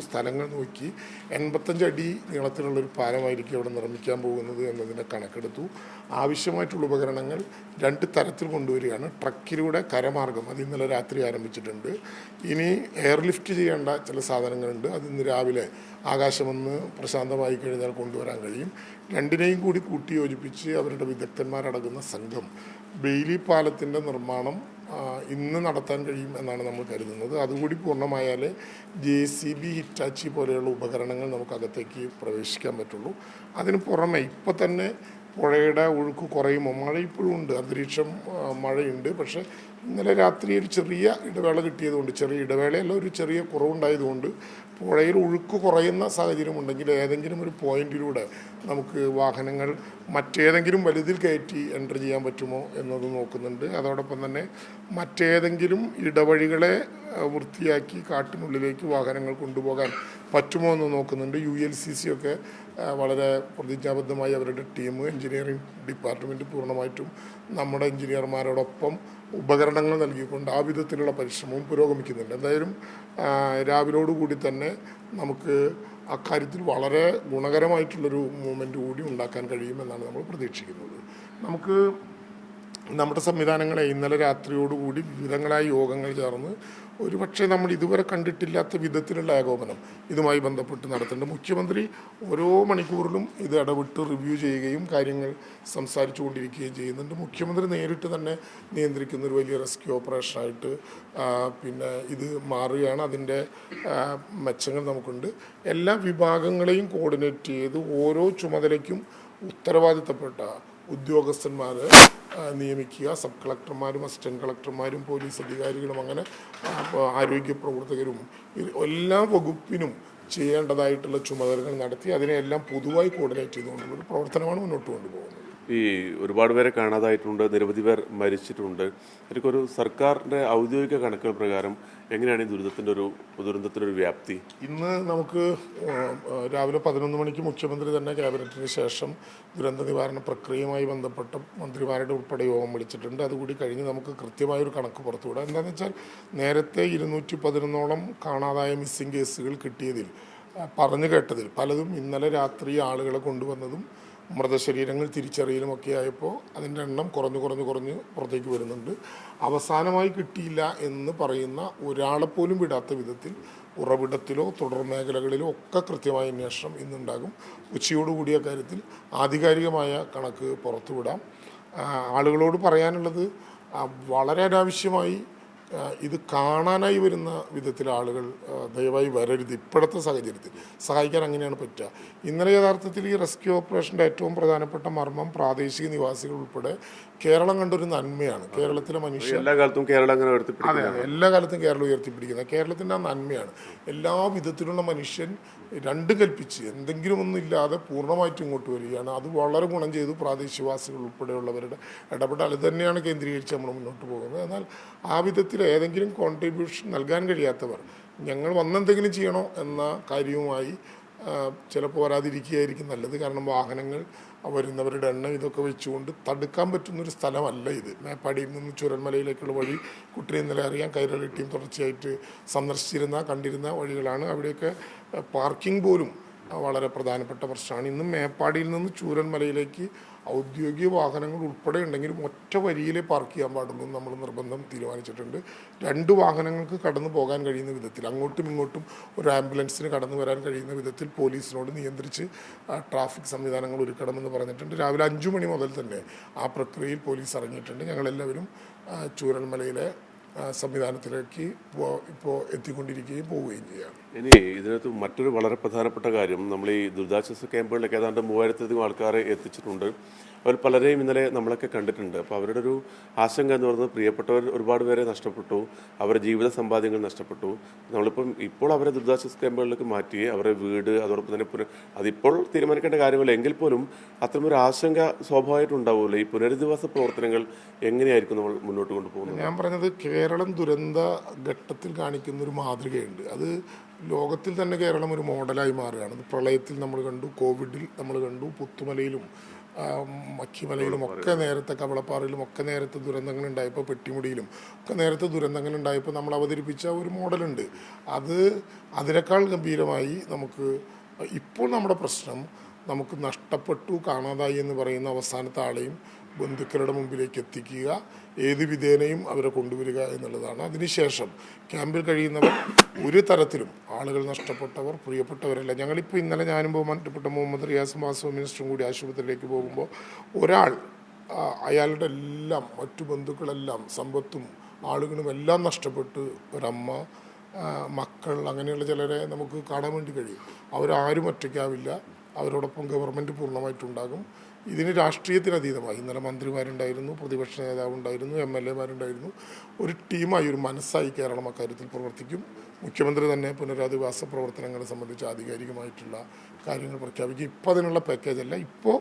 സ്ഥലങ്ങൾ നോക്കി എൺപത്തഞ്ച് അടി നീളത്തിലുള്ള ഒരു പാലമായിരിക്കും അവിടെ നിർമ്മിക്കാൻ പോകുന്നത് എന്നതിനെ കണക്കെടുത്തു. ആവശ്യമായിട്ടുള്ള ഉപകരണങ്ങൾ രണ്ട് തരത്തിൽ കൊണ്ടുവരികയാണ്. ട്രക്കിലൂടെ കരമാർഗം അത് ഇന്നലെ രാത്രി ആരംഭിച്ചിട്ടുണ്ട്. ഇനി എയർലിഫ്റ്റ് ചെയ്യേണ്ട ചില സാധനങ്ങളുണ്ട്. അത് ഇന്ന് രാവിലെ ആകാശമൊന്ന് പ്രശാന്തമായി കഴിഞ്ഞാൽ കൊണ്ടുവരാൻ കഴിയും. രണ്ടിനെയും കൂടി കൂട്ടി യോജിപ്പിച്ച് അവരുടെ വിദഗ്ധന്മാരടങ്ങുന്ന സംഘം ബെയിലി പാലത്തിന്റെ നിർമ്മാണം ഇന്ന് നടത്താൻ കഴിയും എന്നാണ് നമ്മൾ കരുതുന്നത്. അതുകൂടി പൂർണമായാലേ ജെ സി ബി ഹിറ്റാച്ചി പോലെയുള്ള ഉപകരണങ്ങൾ നമുക്കകത്തേക്ക് പ്രവേശിക്കാൻ പറ്റുള്ളൂ. അതിന് പുറമെ ഇപ്പോൾ തന്നെ പുഴയുടെ ഒഴുക്ക് കുറയുമോ? മഴ ഇപ്പോഴും ഉണ്ട്. അന്തരീക്ഷം മഴയുണ്ട്. പക്ഷേ ഇന്നലെ രാത്രി ഒരു ചെറിയ ഇടവേള കിട്ടിയതുകൊണ്ട് ചെറിയ ഇടവേളയല്ല ഒരു ചെറിയ കുറവുണ്ടായതുകൊണ്ട് പുഴയിൽ ഒഴുക്ക് കുറയുന്ന സാഹചര്യം ഉണ്ടെങ്കിൽ ഏതെങ്കിലും ഒരു പോയിന്റിലൂടെ നമുക്ക് വാഹനങ്ങൾ മറ്റേതെങ്കിലും വലുതിൽ കയറ്റി എന്റർ ചെയ്യാൻ പറ്റുമോ എന്നത് നോക്കുന്നുണ്ട്. അതോടൊപ്പം തന്നെ മറ്റേതെങ്കിലും ഇടവഴികളെ വൃത്തിയാക്കി കാട്ടിനുള്ളിലേക്ക് വാഹനങ്ങൾ കൊണ്ടുപോകാൻ പറ്റുമോ എന്ന് നോക്കുന്നുണ്ട്. യു എൽ സി സി ഒക്കെ വളരെ പ്രതിജ്ഞാബദ്ധമായി അവരുടെ ടീം എഞ്ചിനീയറിംഗ് ഡിപ്പാർട്ട്മെന്റ് പൂർണമായിട്ടും നമ്മുടെ എഞ്ചിനീയർമാരോടൊപ്പം ഉപകരണങ്ങൾ നൽകിക്കൊണ്ട് ആ വിധത്തിലുള്ള പരിശ്രമവും പുരോഗമിക്കുന്നുണ്ട്. എന്തായാലും രാവിലോടുകൂടി തന്നെ നമുക്ക് അക്കാര്യത്തിൽ വളരെ ഗുണകരമായിട്ടുള്ളൊരു മൂവ്മെന്റ് കൂടി ഉണ്ടാക്കാൻ കഴിയുമെന്നാണ് നമ്മൾ പ്രതീക്ഷിക്കുന്നത്. നമുക്ക് നമ്മുടെ സംവിധാനങ്ങളെ ഇന്നലെ രാത്രിയോടുകൂടി വിവിധങ്ങളായ യോഗങ്ങൾ ചേർന്ന് ഒരുപക്ഷെ നമ്മൾ ഇതുവരെ കണ്ടിട്ടില്ലാത്ത വിധത്തിലുള്ള ഏകോപനം ഇതുമായി ബന്ധപ്പെട്ട് നടത്തുന്നുണ്ട്. മുഖ്യമന്ത്രി ഓരോ മണിക്കൂറിലും ഇത് ഇടപെട്ട് റിവ്യൂ ചെയ്യുകയും കാര്യങ്ങൾ സംസാരിച്ചു കൊണ്ടിരിക്കുകയും ചെയ്യുന്നുണ്ട്. മുഖ്യമന്ത്രി നേരിട്ട് തന്നെ നിയന്ത്രിക്കുന്ന ഒരു വലിയ റെസ്ക്യൂ ഓപ്പറേഷനായിട്ട് പിന്നെ ഇത് മാറുകയാണ്. അതിന്റെ മെച്ചങ്ങൾ നമുക്കുണ്ട്. എല്ലാ വിഭാഗങ്ങളെയും കോർഡിനേറ്റ് ചെയ്ത് ഓരോ ചുമതലയ്ക്കും ഉത്തരവാദിത്തപ്പെട്ട ഉദ്യോഗസ്ഥന്മാർ നിയമിക്കുക. സബ് കളക്ടർമാരും അസിസ്റ്റന്റ് കളക്ടർമാരും പോലീസ് അധികാരികളും അങ്ങനെ ആരോഗ്യ പ്രവർത്തകരും എല്ലാ വകുപ്പിനും ചെയ്യേണ്ടതായിട്ടുള്ള ചുമതലകൾ നടത്തി അതിനെല്ലാം പൊതുവായി കോർഡിനേറ്റ് ചെയ്തുകൊണ്ടുള്ള ഒരു പ്രവർത്തനമാണ് മുന്നോട്ട് കൊണ്ടുപോകുന്നത്. ഈ ഒരുപാട് പേരെ കാണാതായിട്ടുണ്ട് നിരവധി പേർ മരിച്ചിട്ടുണ്ട്. എനിക്കൊരു സർക്കാരിന്റെ ഔദ്യോഗിക കണക്കുകൾ പ്രകാരം എങ്ങനെയാണ് ഈ ദുരിതത്തിന്റെ ഒരു ദുരന്തത്തിന്റെ ഒരു വ്യാപ്തി? ഇന്ന് നമുക്ക് രാവിലെ പതിനൊന്ന് മണിക്ക് മുഖ്യമന്ത്രി തന്നെ ക്യാബിനറ്റിന് ശേഷം ദുരന്ത നിവാരണ പ്രക്രിയയുമായി ബന്ധപ്പെട്ട മന്ത്രിമാരുടെ ഉൾപ്പെടെ യോഗം വിളിച്ചിട്ടുണ്ട്. അതുകൂടി കഴിഞ്ഞ് നമുക്ക് കൃത്യമായൊരു കണക്ക് പുറത്തുവിടാം. എന്താണെന്ന് വെച്ചാൽ നേരത്തെ ഇരുന്നൂറ്റി പതിനൊന്നോളം കാണാതായ മിസ്സിംഗ് കേസുകൾ കിട്ടിയതിൽ പറഞ്ഞു കേട്ടതിൽ പലതും ഇന്നലെ രാത്രി ആളുകളെ കൊണ്ടുവന്നതും മൃതശരീരങ്ങൾ തിരിച്ചറിയലുമൊക്കെ ആയപ്പോൾ അതിന്റെ എണ്ണം കുറഞ്ഞു കുറഞ്ഞു കുറഞ്ഞ് പുറത്തേക്ക് വരുന്നുണ്ട്. അവസാനമായി കിട്ടിയില്ല എന്ന് പറയുന്ന ഒരാളെ പോലും വിടാത്ത വിധത്തിൽ ഉറവിടത്തിലോ തുടർ മേഖലകളിലോ ഒക്കെ കൃത്യമായ അന്വേഷണം ഇന്നുണ്ടാകും. ഉച്ചയോടുകൂടിയ കാര്യത്തിൽ ആധികാരികമായ കണക്ക് പുറത്തുവിടാം. ആളുകളോട് പറയാനുള്ളത് വളരെ അനാവശ്യമായി ഇത് കാണാനായി വരുന്ന വിധത്തിൽ ആളുകൾ ദയവായി വരരുത്. ഇപ്പോഴത്തെ സാഹചര്യത്തിൽ സഹായിക്കാൻ അങ്ങനെയാണ് പറ്റുക. ഇന്നലെ യഥാർത്ഥത്തിൽ ഈ റെസ്ക്യൂ ഓപ്പറേഷന്റെ ഏറ്റവും പ്രധാനപ്പെട്ട മർമ്മം പ്രാദേശിക നിവാസികൾ ഉൾപ്പെടെ കേരളം കണ്ടൊരു നന്മയാണ്. കേരളത്തിലെ മനുഷ്യർ എല്ലാ കാലത്തും കേരളം അങ്ങനെ അതെ അതെ. എല്ലാ കാലത്തും കേരളം ഉയർത്തിപ്പിടിക്കുന്നത്. കേരളത്തിന്റെ ആ നന്മയാണ്. എല്ലാ വിധത്തിലുള്ള മനുഷ്യൻ രണ്ട് കൽപ്പിച്ച് എന്തെങ്കിലും ഒന്നുമില്ലാതെ പൂർണമായിട്ടും ഇങ്ങോട്ട് വരികയാണ്. അത് വളരെ ഗുണം ചെയ്തു പ്രാദേശികവാസികൾ ഉൾപ്പെടെയുള്ളവരുടെ ഇടപെടൽ. അത് തന്നെയാണ് കേന്ദ്രീകരിച്ച് നമ്മൾ മുന്നോട്ട് പോകുന്നത്. എന്നാൽ ആ വിധത്തിൽ ഏതെങ്കിലും കോൺട്രിബ്യൂഷൻ നൽകാൻ കഴിയാത്തവർ ഞങ്ങൾ വന്നെന്തെങ്കിലും ചെയ്യണോ എന്ന കാര്യവുമായി ചിലപ്പോൾ വരാതിരിക്കുകയായിരിക്കും നല്ലത്. കാരണം വാഹനങ്ങൾ വരുന്നവരുടെ എണ്ണം ഇതൊക്കെ വെച്ചുകൊണ്ട് തടുക്കാൻ പറ്റുന്നൊരു സ്ഥലമല്ല ഇത്. മേപ്പാടിയിൽ നിന്ന് ചുരൽമലയിലേക്കുള്ള വഴി കുട്ടി ഇന്നലെ അറിയാം കൈരളി ടീം തുടർച്ചയായിട്ട് സന്ദർശിച്ചിരുന്ന കണ്ടിരുന്ന വഴികളാണ് അവിടെയൊക്കെ പാർക്കിംഗ് പോലും വളരെ പ്രധാനപ്പെട്ട പ്രശ്നമാണ്. ഇന്ന് മേപ്പാടിയിൽ നിന്ന് ചൂരൽമലയിലേക്ക് ഔദ്യോഗിക വാഹനങ്ങൾ ഉൾപ്പെടെ ഉണ്ടെങ്കിലും ഒറ്റ വരിയിലേ പാർക്ക് ചെയ്യാൻ പാടുള്ളൂ നമ്മൾ നിർബന്ധം തീരുമാനിച്ചിട്ടുണ്ട്. രണ്ട് വാഹനങ്ങൾക്ക് കടന്നു പോകാൻ കഴിയുന്ന വിധത്തിൽ അങ്ങോട്ടും ഇങ്ങോട്ടും ഒരു ആംബുലൻസിന് കടന്നു വരാൻ കഴിയുന്ന വിധത്തിൽ പോലീസിനോട് നിയന്ത്രിച്ച് ട്രാഫിക് സംവിധാനങ്ങൾ ഒരുക്കണമെന്ന് പറഞ്ഞിട്ടുണ്ട്. രാവിലെ അഞ്ചു മണി മുതൽ തന്നെ ആ പ്രക്രിയയിൽ പോലീസ് ഇറങ്ങിയിട്ടുണ്ട്. ഞങ്ങളെല്ലാവരും ആ, സംവിധാനത്തിലേക്ക് ഇപ്പോൾ ഇപ്പോൾ എത്തിക്കൊണ്ടിരിക്കുകയും പോവുകയും ചെയ്യുകയാണ് ഇനി ഇതിനകത്ത് മറ്റൊരു വളരെ പ്രധാനപ്പെട്ട കാര്യം നമ്മൾ ഈ ദുരിതാശ്വാസ ക്യാമ്പുകളിലൊക്കെ ഏതാണ്ട് മൂവായിരത്തിലധികം ആൾക്കാരെ എത്തിച്ചിട്ടുണ്ട്. അവർ പലരെയും ഇന്നലെ നമ്മളൊക്കെ കണ്ടിട്ടുണ്ട്. അപ്പോൾ അവരുടെ ഒരു ആശങ്ക എന്ന് പറയുന്നത് പ്രിയപ്പെട്ടവർ ഒരുപാട് പേരെ നഷ്ടപ്പെട്ടു. അവരുടെ ജീവിത സമ്പാദ്യങ്ങൾ നഷ്ടപ്പെട്ടു. നമ്മളിപ്പം ഇപ്പോൾ അവരെ ദുരിതാശ്വാസ ക്യാമ്പുകളിലേക്ക് മാറ്റി അവരുടെ വീട് അതോടൊപ്പം തന്നെ പുന അതിപ്പോൾ തീരുമാനിക്കേണ്ട കാര്യമല്ല. എങ്കിൽ പോലും അത്തരമൊരു ആശങ്ക സ്വാഭാവികമായിട്ടും ഉണ്ടാവുമല്ലോ. ഈ പുനരധിവാസ പ്രവർത്തനങ്ങൾ എങ്ങനെയായിരിക്കും നമ്മൾ മുന്നോട്ട് കൊണ്ടുപോകുന്നത്? ഞാൻ പറഞ്ഞത് കേരളം ദുരന്ത ഘട്ടത്തിൽ കാണിക്കുന്ന ഒരു മാതൃകയുണ്ട്. അത് ലോകത്തിൽ തന്നെ കേരളം ഒരു മോഡലായി മാറുകയാണ്. പ്രളയത്തിൽ നമ്മൾ കണ്ടു കോവിഡിൽ നമ്മൾ കണ്ടു പുത്തുമലയിലും മക്കിമലയിലും ഒക്കെ നേരത്തെ കവളപ്പാറയിലും ഒക്കെ നേരത്തെ ദുരന്തങ്ങൾ ഉണ്ടായപ്പോൾ പെട്ടിമുടിയിലും ഒക്കെ നേരത്തെ ദുരന്തങ്ങൾ ഉണ്ടായപ്പോൾ നമ്മൾ അവതരിപ്പിച്ച ഒരു മോഡലുണ്ട്. അത് അതിനേക്കാൾ ഗംഭീരമായി നമുക്ക് ഇപ്പോൾ നമ്മുടെ പ്രശ്നം നമുക്ക് നഷ്ടപ്പെട്ടു കാണാതായി എന്ന് പറയുന്ന അവസാനത്തെ ആളെയും ബന്ധുക്കളുടെ മുമ്പിലേക്ക് എത്തിക്കുക. ഏത് വിധേനയും അവരെ കൊണ്ടുവരിക എന്നുള്ളതാണ്. അതിനുശേഷം ക്യാമ്പിൽ കഴിയുന്നവർ ഒരു തരത്തിലും ആളുകൾ നഷ്ടപ്പെട്ടവർ പ്രിയപ്പെട്ടവരല്ല. ഞങ്ങളിപ്പോൾ ഇന്നലെ ഞാനും ബഹുമാനപ്പെട്ട മുഹമ്മദ് റിയാസ് മാസവും മിനിസ്റ്ററും കൂടി ആശുപത്രിയിലേക്ക് പോകുമ്പോൾ ഒരാൾ അയാളുടെ എല്ലാം മറ്റു ബന്ധുക്കളെല്ലാം സമ്പത്തും ആളുകളും എല്ലാം നഷ്ടപ്പെട്ട് ഒരമ്മ മക്കൾ അങ്ങനെയുള്ള ചിലരെ നമുക്ക് കാണാൻ വേണ്ടി കഴിയും. അവരാരും ഒറ്റയ്ക്കാവില്ല. അവരോടൊപ്പം ഗവൺമെന്റ് പൂർണമായിട്ടുണ്ടാകും. ഇതിന് രാഷ്ട്രീയത്തിനതീതമായി ഇന്നലെ മന്ത്രിമാരുണ്ടായിരുന്നു പ്രതിപക്ഷ നേതാവുണ്ടായിരുന്നു എം എൽ എമാരുണ്ടായിരുന്നു. ഒരു ടീമായി ഒരു മനസ്സായി കേരളം അക്കാര്യത്തിൽ പ്രവർത്തിക്കും. മുഖ്യമന്ത്രി തന്നെ പുനരധിവാസ പ്രവർത്തനങ്ങളെ സംബന്ധിച്ച് ആധികാരികമായിട്ടുള്ള കാര്യങ്ങൾ പ്രഖ്യാപിക്കും. ഇപ്പോൾ അതിനുള്ള പാക്കേജല്ല ഇപ്പോൾ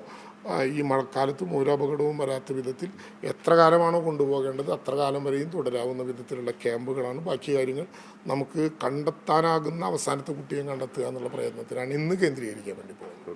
ഈ മഴക്കാലത്തും ഓരോ അപകടവും വരാത്ത വിധത്തിൽ എത്ര കാലമാണോ കൊണ്ടുപോകേണ്ടത് അത്ര കാലം വരെയും തുടരാവുന്ന വിധത്തിലുള്ള ക്യാമ്പുകളാണ് ബാക്കി കാര്യങ്ങൾ. നമുക്ക് കണ്ടെത്താനാകുന്ന അവസാനത്തെ കുട്ടിയെ കണ്ടെത്തുക എന്നുള്ള പ്രയത്നത്തിലാണ് ഇന്ന് കേന്ദ്രീകരിക്കാൻ വേണ്ടി പോകുന്നത്.